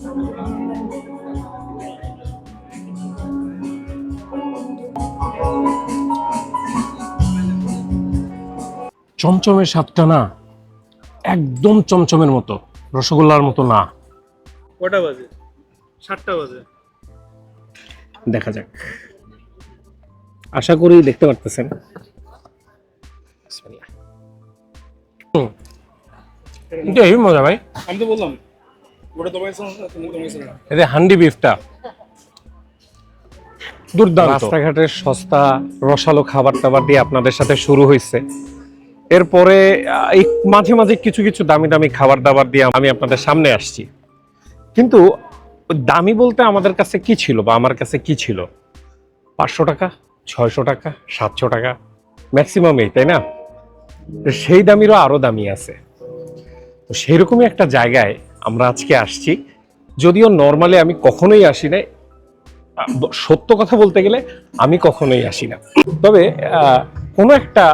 চমচমের স্বাদটা না একদম চমচমের মতো রসগোল্লার মতো না। কটা বাজে? সাতটা বাজে। দেখা যাক। আশা করি দেখতে পারতেছেন। এই মজা ভাই। আমি তো বললাম এতে হান্ডি বিফটা দুর্দান্ত রাস্তাঘাটের সস্তা রসালো খাবার টাবার দিয়ে আপনাদের সাথে শুরু হয়েছে। এরপরে এই মাঝে মাঝে কিছু কিছু দামি দামি খাবার দাবার দিয়ে আমি আপনাদের সামনে আসছি। কিন্তু দামি বলতে আমাদের কাছে কি ছিল বা আমার কাছে কি ছিল? পাঁচশো টাকা ছয়শো টাকা সাতশো টাকা ম্যাক্সিমাম এই তাই না? তো সেই দামিরও আরও দামি আছে। তো সেইরকমই একটা জায়গায় আমরা আজকে আসছি। যদিও নর্মালি আমি কখনোই আসি না সত্য কথা বলতে গেলে আমি কখনোই আসি না। তবে কোনো একটা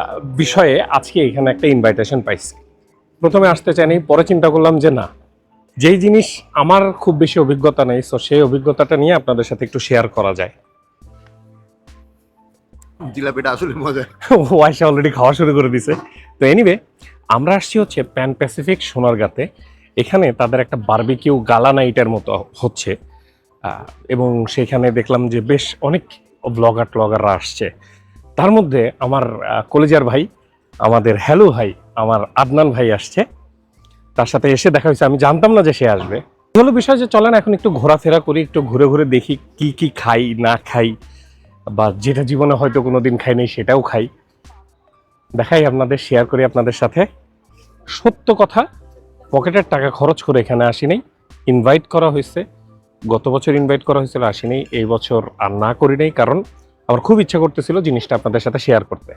বিষয়ে আজকে এখানে একটা ইনভাইটেশন পাইছি। প্রথমে আসতে চাইনি পরে চিন্তা করলাম যে না যেই জিনিস আমার খুব বেশি অভিজ্ঞতা নেই তো সেই অভিজ্ঞতাটা নিয়ে আপনাদের সাথে একটু শেয়ার করা যায়। জিলাপিটা আসলে মজা। ও আয়সা অলরেডি খাওয়া শুরু করে দিছে। তো এনিওয়ে আমরা আসছি হচ্ছে প্যান প্যাসিফিক সোনারগাতে। এখানে তাদের একটা বারবিকিউ গালা নাইটের মতো হচ্ছে এবং সেখানে দেখলাম যে বেশ অনেক ব্লগার ট্লগাররা আসছে। তার মধ্যে আমার কলেজার ভাই, আমাদের হ্যালো ভাই, আমার আদনান ভাই আসছে। তার সাথে এসে দেখা হয়েছে, আমি জানতাম না যে সে আসবে। হলো বিষয় যে চলেন এখন একটু ঘোরাফেরা করি, একটু ঘুরে ঘুরে দেখি কি কি খাই, না খাই, বা যেটা জীবনে হয়তো কোনোদিন খাই নাই সেটাও খাই। দেখাই আপনাদের শেয়ার করি আপনাদের সাথে। সত্য কথা পকেটের টাকা খরচ করে এখানে আসি নাই ইনভাইট করা হয়েছে। গত বছর ইনভাইট করা হয়েছিল, আসিনি। এই বছর আর না করি নাই কারণ আমার খুব ইচ্ছা করতেছিল জিনিসটা আপনাদের সাথে শেয়ার করতে।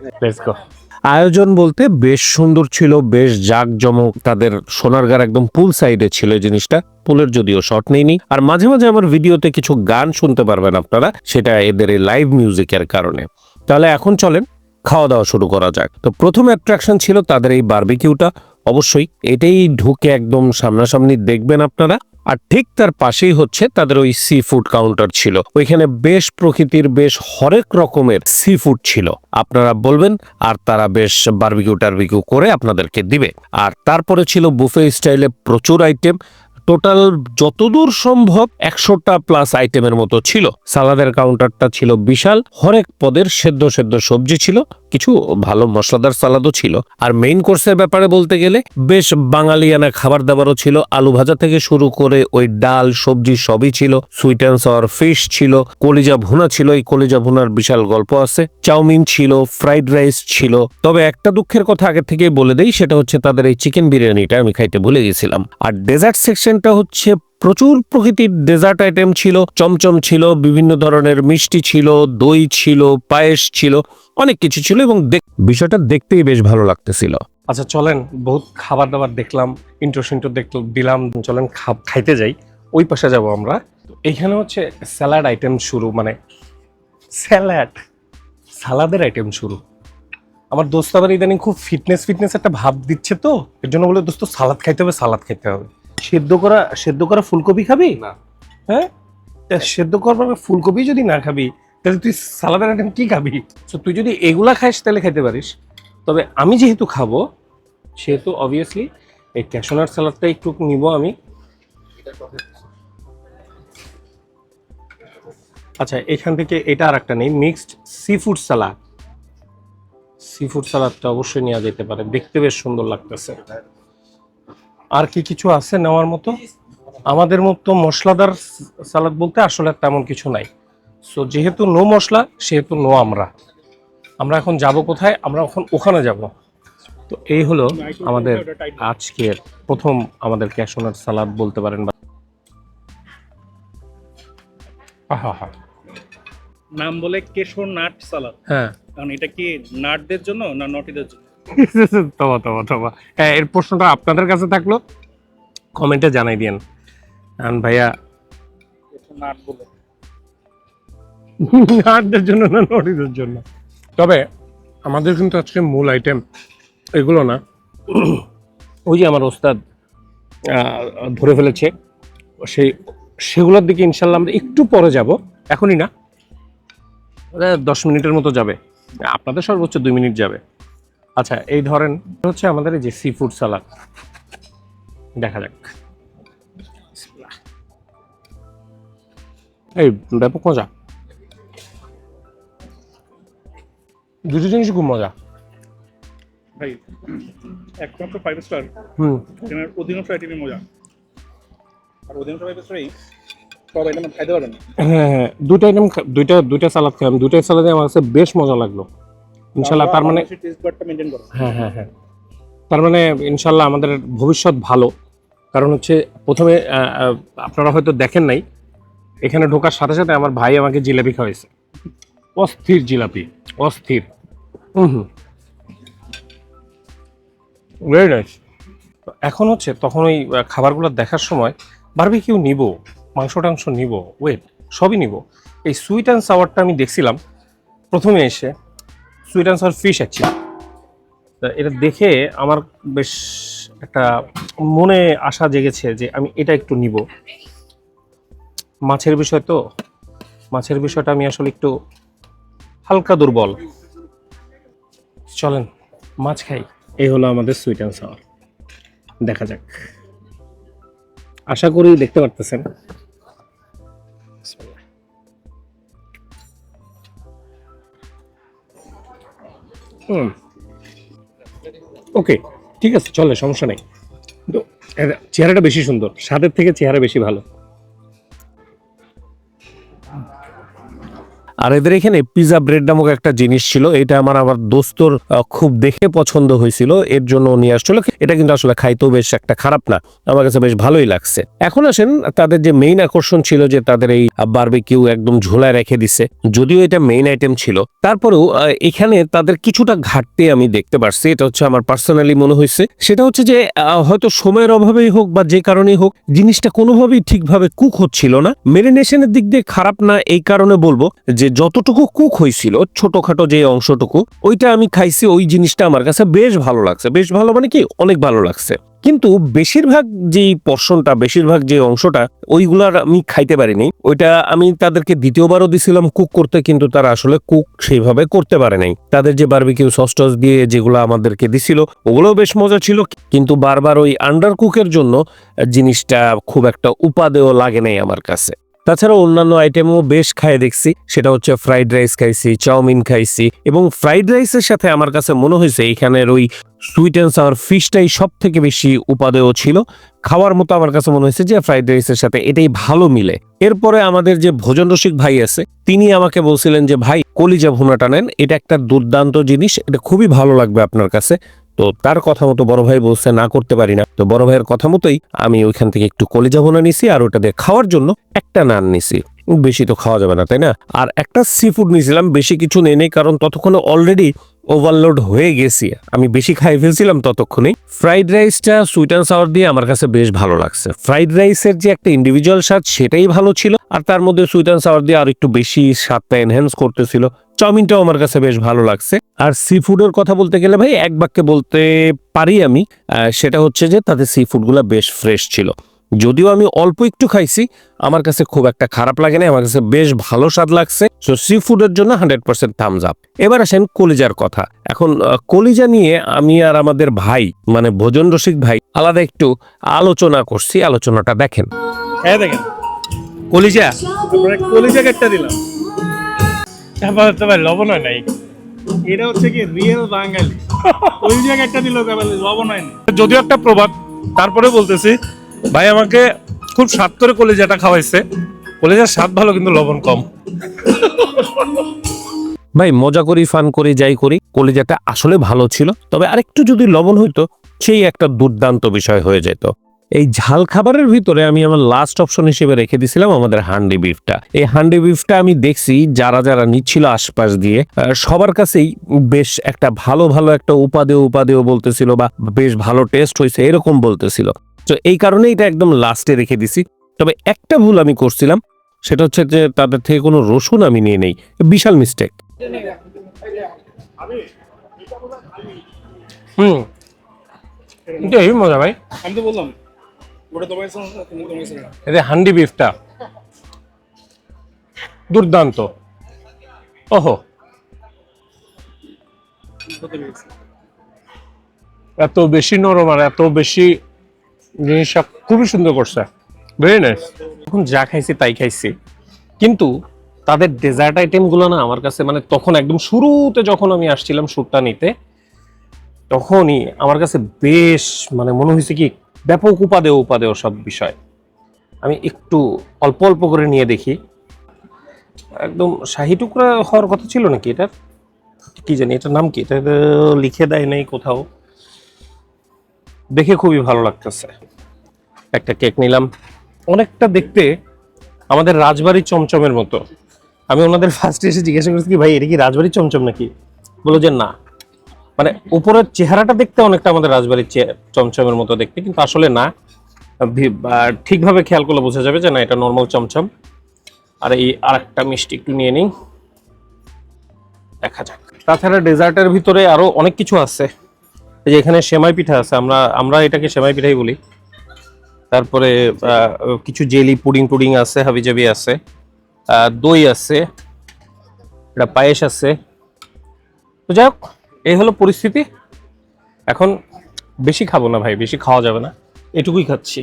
আয়োজন বলতে বেশ সুন্দর ছিল, বেশ জাঁকজমক। তাদের সোনারগার একদম পুল সাইডে ছিল জিনিসটা। পুলের যদিও শট নেইনি। আর মাঝে মাঝে আমার ভিডিওতে কিছু গান শুনতে পারবেন আপনারা, সেটা এদের এই লাইভ মিউজিকের কারণে। তাহলে এখন চলেন খাওয়া দাওয়া শুরু করা যাক। তো প্রথম অ্যাট্রাকশন ছিল তাদের এই বারবিকিউটা অবশ্যই এটাই ঢুকে একদম সামনাসামনি দেখবেন আপনারা। আর ঠিক তার পাশেই হচ্ছে তাদের ওই সি ফুড কাউন্টার ছিল। ওইখানে বেশ প্রকৃতির বেশ হরেক রকমের সি ফুড ছিল। আপনারা বলবেন, আর তারা বেশ বার্বিকিউ টারবিকিউ করে আপনাদেরকে দিবে। আর তারপরে ছিল বুফে স্টাইলে প্রচুর আইটেম টোটাল যতদূর সম্ভব একশোটা প্লাস আইটেমের মতো ছিল। সালাদের কাউন্টারটা ছিল বিশাল। হরেক পদের সেদ্ধ সেদ্ধ সবজি ছিল। কিছু ভালো মশলাদার সালাদও ছিল। আর মেইন কোর্সের ব্যাপারে বলতে গেলে, বেশ বাঙালিয়ানা খাবার দাবারও ছিল। আলু ভাজা থেকে শুরু করে ওই ডাল, সবজি সবই ছিল। সুইট অ্যান্ড ফিশ ছিল। কলিজা ভুনা ছিল। এই কলিজা ভুনার বিশাল গল্প আছে। চাউমিন ছিল ফ্রাইড রাইস ছিল। তবে একটা দুঃখের কথা আগে থেকে বলে দেই, সেটা হচ্ছে তাদের এই চিকেন বিরিয়ানিটা আমি খাইতে ভুলে গেছিলাম। আর ডেজার্ট সেকশনটা হচ্ছে প্রচুর প্রকৃতির ডেজার্ট আইটেম ছিল, চমচম ছিল, বিভিন্ন ধরনের মিষ্টি ছিল, দই ছিল, পায়েস ছিল, অনেক কিছু ছিল এবং বিষয়টা দেখতেই বেশ ভালো লাগতেছিল। আচ্ছা চলেন, বহুত খাবার দাবার দেখলাম ইন্টো সিন্টো দিলাম, চলেন খাইতে যাই, ওই পাশে যাব আমরা। তো এইখানে হচ্ছে স্যালাড আইটেম শুরু মানে স্যালাড সালাদের আইটেম শুরু। আমার দোস্ত আবার ইদানিং খুব ফিটনেস ফিটনেস একটা ভাব দিচ্ছে তো, এর জন্য বলে দোস্ত সালাদ খাইতে হবে সালাদ খাইতে হবে। সেদ্ধ করা সেদ্ধ করা ফুলকপি খাবি? না। হ্যাঁ? তা সেদ্ধ করবার ফুলকপি যদি না খাবি তাহলে তুই সালাদের আইটেম কি খাবি? তো তুই যদি এগুলা খাইস তাহলে খাইতে পারিস। তবে আমি যেহেতু খাব সেহেতু অবভিয়াসলি এই ক্যাশনার স্যালাডটা একটু নিব আমি। আচ্ছা এখান থেকে এটা আর একটা নেই mixed sea food salad sea food সালাদটা অবশ্যই নেওয়া যেতে পারে দেখতে বেশ সুন্দর লাগতেছে। আর কি কিছু আছে নেওয়ার মতো? আমাদের মতো মশলাদার সালাদ বলতে আসলে তেমন কিছু নাই। সো যেহেতু নো মশলা সেহেতু নো আমরা। আমরা এখন যাব কোথায়? আমরা এখন ওখানে যাব। তো এই হলো আমাদের আজকের প্রথম আমাদের ক্যাশনার সালাদ বলতে পারেন বা আহা হা নাম বলে কেশর নাট সালাদ। হ্যাঁ। কারণ এটা কি নাটদের জন্য না নটিদের জন্য? তবা তবা তবা হ্যাঁ এর প্রশ্নটা আপনাদের কাছে থাকল। কমেন্টে জানাই দিয়েন। কারণ ভাইয়া, নাটদের জন্য না নটিদের জন্য? তবে আমাদের কিন্তু আজকে মূল আইটেম এগুলো না। ওই যে আমার ওস্তাদ ধরে ফেলেছে। সেই, সেগুলোর দিকে ইনশাল্লাহ আমরা একটু পরে যাব। এখনই না। দশ মিনিটের মতো যাবে। আপনাদের সর্বোচ্চ দুই মিনিট যাবে। আচ্ছা এই ধরেন হচ্ছে আমাদের এই যে সি ফুড সালাদ দেখা যাক। এই ব্যাপক মজা। দুটো জিনিস খুব মজা। ভাই একমাত্র ফাইভ স্টার হুম। অধিকাংশ আইটেমই মজা। আর অধিকাংশ ফাইভ স্টারই সব আইটেম খাইতে পারবেন হ্যাঁ হ্যাঁ দুটো আইটেম দুইটা দুইটা সালাদ খেলাম। দুইটা সালাদে আমার কাছে বেশ মজা লাগল। ইনশাল্লাহ তার মানে হ্যাঁ হ্যাঁ হ্যাঁ। তার মানে ইনশাল্লাহ আমাদের ভবিষ্যৎ ভালো। কারণ হচ্ছে প্রথমে আপনারা হয়তো দেখেন নাই এখানে ঢোকার সাথে সাথে আমার ভাই আমাকে জিলাপি খাওয়াইছে। অস্থির জিলাপি অস্থির। হুম। হুম ভেরি নাইস এখন হচ্ছে তখন ওই খাবারগুলো দেখার সময় বারবি কেউ নিব মাংস টাংস নিব ওয়েট সবই নিব। এই সুইট অ্যান্ড সাওয়ারটা আমি দেখছিলাম প্রথমে এসে sweet and sour fish actually এটা দেখে আমার বেশ একটা মনে আশা জেগেছে যে আমি এটা একটু নিব। মাছের বিষয় তো, মাছের বিষয়টা আমি আসলে একটু হালকা দুর্বল। চলেন, মাছ খাই। এই হলো আমাদের সুইট অ্যান্ড সাওয়ার দেখা যাক। আশা করি দেখতে পারতেছেন। হুম। ওকে, ঠিক আছে চলে সমস্যা নেই। তো চেহারাটা বেশি সুন্দর, স্বাদের থেকে চেহারা বেশি ভালো। আর এদের এখানে পিজা ব্রেড নামক একটা জিনিস ছিল, এটা আমার আমার দোস্তর খুব দেখে পছন্দ হয়েছিল, এর জন্য নিয়ে আসছিল। এটা কিন্তু আসলে খাইতেও বেশ একটা খারাপ না, আমার কাছে বেশ ভালোই লাগছে। এখন আসেন, তাদের যে মেইন আকর্ষণ ছিল যে তাদের এই বারবিকিউ একদম ঝোলায় রেখে দিছে, যদিও এটা মেইন আইটেম ছিল। তারপরেও এখানে তাদের কিছুটা ঘাটতি আমি দেখতে পারছি, এটা হচ্ছে আমার পার্সোনালি মনে হয়েছে। সেটা হচ্ছে যে হয়তো সময়ের অভাবেই হোক বা যে কারণেই হোক, জিনিসটা কোনোভাবেই ঠিকভাবে কুক হচ্ছিল না। মেরিনেশনের দিক দিয়ে খারাপ না, এই কারণে বলব যে যতটুকু কুক হয়েছিল ছোটখাটো যে অংশটুকু, ওইটা আমি খাইছি, ওই জিনিসটা আমার কাছে বেশ ভালো লাগছে। বেশ ভালো মানে কি, অনেক ভালো লাগছে। কিন্তু বেশিরভাগ যে পর্শনটা বেশিরভাগ যে অংশটা, ওইগুলার আমি খাইতে পারিনি। ওইটা আমি তাদেরকে দ্বিতীয়বারও দিছিলাম কুক করতে, কিন্তু তারা আসলে কুক সেইভাবে করতে পারে নাই। তাদের যে বারবিকিউ সস টস দিয়ে যেগুলো আমাদেরকে দিছিল, ওগুলোও বেশ মজা ছিল। কিন্তু বারবার ওই আন্ডার কুকের জন্য জিনিসটা খুব একটা উপাদেয় লাগে নাই আমার কাছে। তাছাড়া অন্যান্য আইটেমও বেশ খায় দেখছি। সেটা হচ্ছে ফ্রাইড রাইস খাইছি, চাউমিন খাইছি এবং ফ্রাইড রাইসের সাথে আমার কাছে মনে হয়েছে এখানের ওই সুইট অ্যান্ড সাওয়ার ফিশটাই সব থেকে বেশি উপাদেয় ছিল। খাওয়ার মতো আমার কাছে মনে হয়েছে যে ফ্রাইড রাইসের সাথে এটাই ভালো মিলে। এরপরে আমাদের যে ভোজন রসিক ভাই আছে, তিনি আমাকে বলছিলেন যে, ভাই, কলিজা ভুনাটা নেন, এটা একটা দুর্দান্ত জিনিস, এটা খুবই ভালো লাগবে আপনার কাছে। তো তার কথা মতো বড় ভাই বলছে, না করতে পারি না। তো বড় ভাইয়ের কথা মতোই আমি ওইখান থেকে একটু কলেজা ভোনা নিছি আর ওটা দিয়ে খাওয়ার জন্য একটা নান নিছি। বেশি তো খাওয়া যাবে না, তাই না? আর একটা সি ফুড নিয়েছিলাম বেশি কিছু নেই কারণ ততক্ষণে অলরেডি ওভারলোড হয়ে গেছি। আমি বেশি খাই ফেলছিলাম ততক্ষণে ফ্রাইড রাইসটা সুইট অ্যান্ড সাওয়ার দিয়ে আমার কাছে বেশ ভালো লাগছে। ফ্রাইড রাইসের যে একটা ইন্ডিভিজুয়াল স্বাদ, সেটাই ভালো ছিল। আর তার মধ্যে সুইট অ্যান্ড সাওয়ার দিয়ে আর একটু বেশি স্বাদটা এনহ্যান্স করতেছিল। চাউমিনটাও আমার কাছে বেশ ভালো লাগছে। আর সি ফুডের কথা বলতে গেলে ভাই, এক বাক্যে বলতে পারি আমি সেটা হচ্ছে যে তাদের সি ফুডগুলো বেশ ফ্রেশ ছিল। যদিও আমি অল্প একটু খাইছি আমার কাছে খুব একটা খারাপ লাগে না আমার কাছে বেশ ভালো স্বাদ লাগছে। সো সি ফুডের জন্য হান্ড্রেড পার্সেন্ট থামস আপ এবার আসেন কলিজার কথা। এখন কলিজা নিয়ে আমি আর আমাদের ভাই মানে ভোজন রসিক ভাই আলাদা একটু আলোচনা করছি। আলোচনাটা দেখেন। হ্যাঁ দেখেন। কলিজা তারপরে কলিজা একটা দিলাম। লবণ হয় নাই। এটা হচ্ছে কি রিয়েল বাঙালি। কলিজা একটা দিল লবণ হয়নি যদিও একটা প্রবাদ তারপরে বলতেছি ভাই আমাকে খুব স্বাদ করে কলিজাটা খাওয়াইছে। কলিজার স্বাদ ভালো, কিন্তু লবণ কম। ভাই, মজা করি, ফান করি, যাই করি, কলিজাটা আসলে ভালো ছিল। তবে আরেকটু যদি লবণ হইতো, সেই একটা দুর্দান্ত বিষয় হয়ে যেত। এই ঝাল খাবারের ভিতরে আমি আমার লাস্ট অপশন হিসেবে রেখে দিছিলাম আমাদের হান্ডি বিফটা এই হান্ডি বিফটা আমি দেখছি যারা যারা নিচ্ছিল আশপাশ দিয়ে সবার কাছেই বেশ একটা ভালো ভালো একটা উপাদেয় উপাদেয় বলতেছিল বা বেশ ভালো টেস্ট হয়েছে এরকম বলতেছিল। তো এই কারণে এটা একদম লাস্টে রেখে দিছি। তবে একটা ভুল আমি করছিলাম সেটা হচ্ছে যে তাদের থেকে কোনো রসুন আমি নিয়ে নেই। বিশাল মিস্টেক হুম। মজা ভাই। আমি তো বললাম হান্ডি বিফটা। দুর্দান্ত। ওহো। এত বেশি নরম আর এত বেশি জিনিসটা খুবই সুন্দর করছে। ভেরি নাইস এখন যা খাইছি তাই খাইছি। কিন্তু তাদের ডেজার্ট আইটেমগুলো না আমার কাছে মানে তখন একদম শুরুতে যখন আমি আসছিলাম শ্যুটটা নিতে, তখনই আমার কাছে বেশ মানে মনে হয়েছে কি, ব্যাপক উপাদেয় উপাদেয় সব বিষয়। আমি একটু অল্প অল্প করে নিয়ে দেখি। একদম শাহি টুকরা হওয়ার কথা ছিল নাকি এটার? কি জানি, এটার নাম কি? এটা লিখে দেয় নাই কোথাও। দেখে খুবই ভালো লাগতেছে। একটা কেক নিলাম। অনেকটা দেখতে আমাদের রাজবাড়ির চমচমের মতো। আমি ওনাদের ফার্স্টে এসে জিজ্ঞাসা করেছি কি ভাই, এটা কি রাজবাড়ির চমচম নাকি? বলো যে না। মানে উপরের চেহারাটা দেখতে অনেকটা আমাদের রাজবাড়ির চমচমের মতো দেখতে, কিন্তু আসলে না। ঠিকভাবে খেয়াল করলে বোঝা যাবে যে না, এটা নর্মাল চমচম। আর এই আরেকটা মিষ্টি একটু নিয়ে নিই। দেখা যাক। তাছাড়া ডেজার্টের ভিতরে আরও অনেক কিছু আছে। এই যে এখানে সেমাই পিঠা আছে, আমরা আমরা এটাকে সেমাই পিঠাই বলি। তারপরে কিছু জেলি পুডিং টুডিং আছে, হাবিজাবি আছে দই আছে এটা পায়েস আছে। তো যাই হোক, এই হলো পরিস্থিতি। এখন বেশি খাব না ভাই, বেশি খাওয়া যাবে না। এটুকুই খাচ্ছি।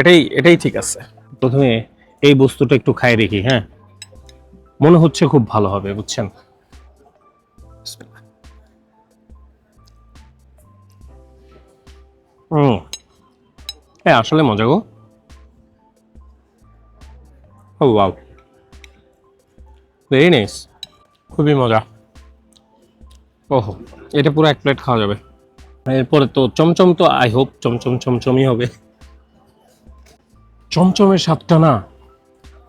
এটাই এটাই ঠিক আছে। প্রথমে এই বস্তুটা একটু খাই দেখি হ্যাঁ? মনে হচ্ছে খুব ভালো হবে, বুঝছেন? হুম। হ্যাঁ আসলে মজা গো। ও, ওয়াও। ভেরি নাইস খুবই মজা। ওহো, এটা পুরো এক প্লেট খাওয়া যাবে। এরপরে তো চমচম তো, আই হোপ চমচম চমচমই হবে। চমচমের স্বাদটা না,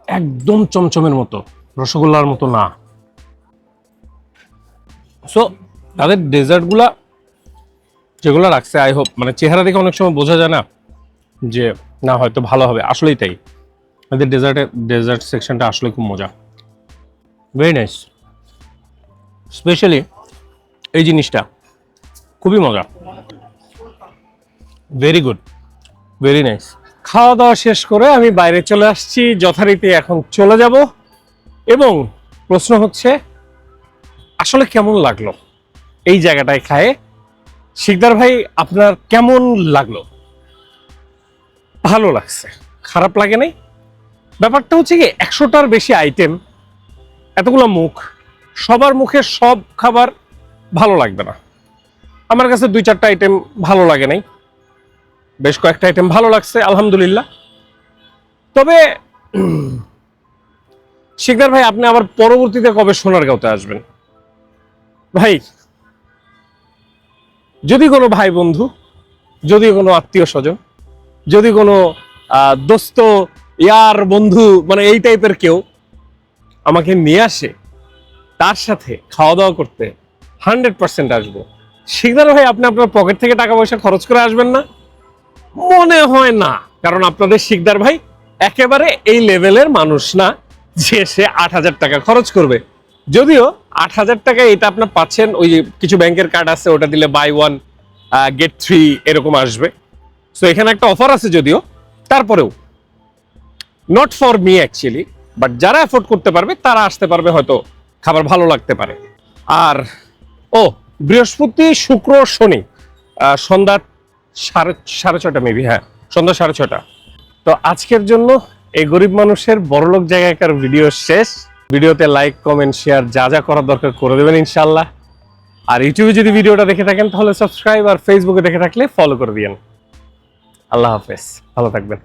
একদম চমচমের মতো, রসগোল্লার মতো না। সো তাদের ডেজার্টগুলা যেগুলো রাখছে আই হোপ মানে চেহারা দেখে অনেক সময় বোঝা যায় না যে, না, হয়তো ভালো হবে। আসলেই তাই। এদের ডেজার্টের ডেজার্ট সেকশনটা আসলে খুব মজা। ভেরি নাইস স্পেশালি এই জিনিসটা খুবই মজা। ভেরি গুড ভেরি নাইস খাওয়া দাওয়া শেষ করে আমি বাইরে চলে আসছি, যথারীতি এখন চলে যাব। এবং প্রশ্ন হচ্ছে, আসলে কেমন লাগল এই জায়গাটায় খায়ে? শিকদার ভাই, আপনার কেমন লাগল? ভালো লাগছে। খারাপ লাগে নাই? ব্যাপারটা হচ্ছে কি, একশোটার বেশি আইটেম এতগুলো মুখ, সবার মুখে সব খাবার ভালো লাগবে না। আমার কাছে দুই চারটা আইটেম ভালো লাগে নাই। বেশ কয়েকটা আইটেম ভালো লাগছে, আলহামদুলিল্লাহ। তবে, শিকদার ভাই, আপনি আবার পরবর্তীতে কবে সোনার সোনারগাঁওতে আসবেন? ভাই যদি কোনো ভাই বন্ধু, যদি কোনো আত্মীয় স্বজন, যদি কোনো দোস্ত, ইয়ার বন্ধু মানে এই টাইপের কেউ আমাকে নিয়ে আসে, তার সাথে খাওয়া দাওয়া করতে হান্ড্রেড পার্সেন্ট আসব। শিকদার ভাই, আপনি আপনার পকেট থেকে টাকা পয়সা খরচ করে আসবেন না? মনে হয় না, কারণ আপনাদের শিকদার ভাই একেবারে এই লেভেলের মানুষ না যে সে আট হাজার টাকা খরচ করবে। যদিও আট হাজার টাকা এটা আপনার পাচ্ছেন, ওই কিছু ব্যাংকের কার্ড আছে, ওটা দিলে বাই ওয়ান গেট থ্রি এরকম আসবে। সো এখানে একটা অফার আছে যদিও, তারপরেও। Not for me actually but যারা অ্যাফোর্ড করতে পারবে, তারা আসতে পারবে, হয়তো খাবার ভালো লাগতে পারে। আর, ও, বৃহস্পতি, শুক্র, শনি সন্ধ্যা সাড়ে সাড়ে ছটা মেবি হ্যাঁ সন্ধ্যা সাড়ে ছটা তো আজকের জন্য এই গরিব মানুষের বড়লোক জায়গাকার ভিডিও শেষ। ভিডিওতে লাইক কমেন্ট শেয়ার যা যা করার দরকার করে দেবেন ইনশাল্লাহ আর ইউটিউবে যদি ভিডিওটা দেখে থাকেন, তাহলে সাবস্ক্রাইব আর ফেসবুকে দেখে থাকলে ফলো করে দিয়েন। আল্লাহ হাফেজ। ভালো থাকবেন।